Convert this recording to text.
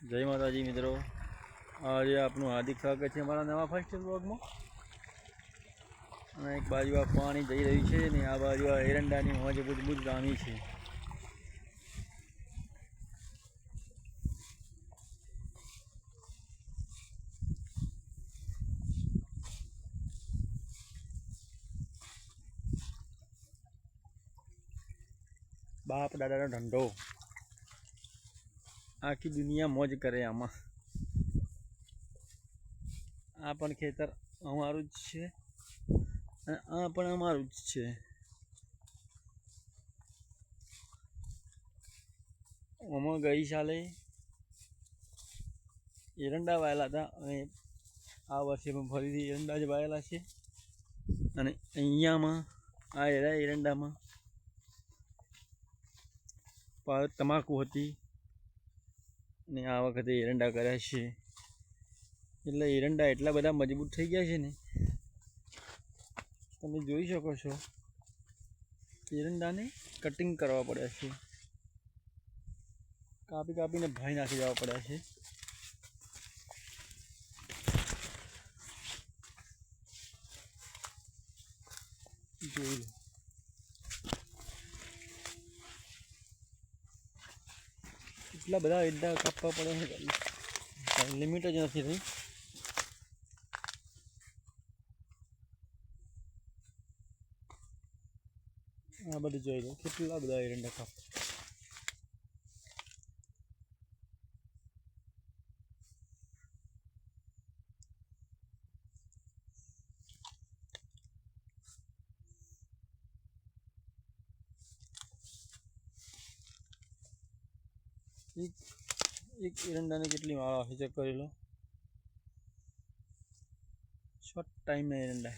જય માતાજી મિત્રો. આજે આપનું હાર્દિક સ્વાગત છે અમારા નવા ફર્સ્ટ બ્લોગમાં અને એક બાજુ આ પાણી જઈ રહ્યું છે ને આ બાજુ આ એરંડાની મોજ બુજ ગામી છે. બાપ દાદાનો ધંધો. આખી દુનિયા મોજ કરે આમાં. આ પણ ખેતર અમારું જ છે અને આ પણ અમારું જ છે. આમાં ગઈ સાલે એરંડા વાયેલા હતા અને આ વર્ષે પણ ફરીથી એરંડા જ વાયેલા છે. અને અહીંયામાં, આ એરા એરંડામાં તમાકુ હતી ને આ વખતે એરંડા કર્યા છે. એટલે એરંડા એટલા બધા મજબૂત થઈ ગયા છે ને. તમે જોઈ શકો છો એરંડાને કટિંગ કરવા પડ્યા છે. કાપી કાપીને ભાઈ નાખી જવા પડ્યા છે. જોઈ લો. એટલા બધા એરંડા કાપવા પડે છે લિમિટ જ નથી રહી. આ બધું જોઈ લો, કેટલા બધા એરંડા કાપ એક એક એરંડાને કેટલી માળા હોય ચેક કરી લો શોર્ટ ટાઈમના એરંડા.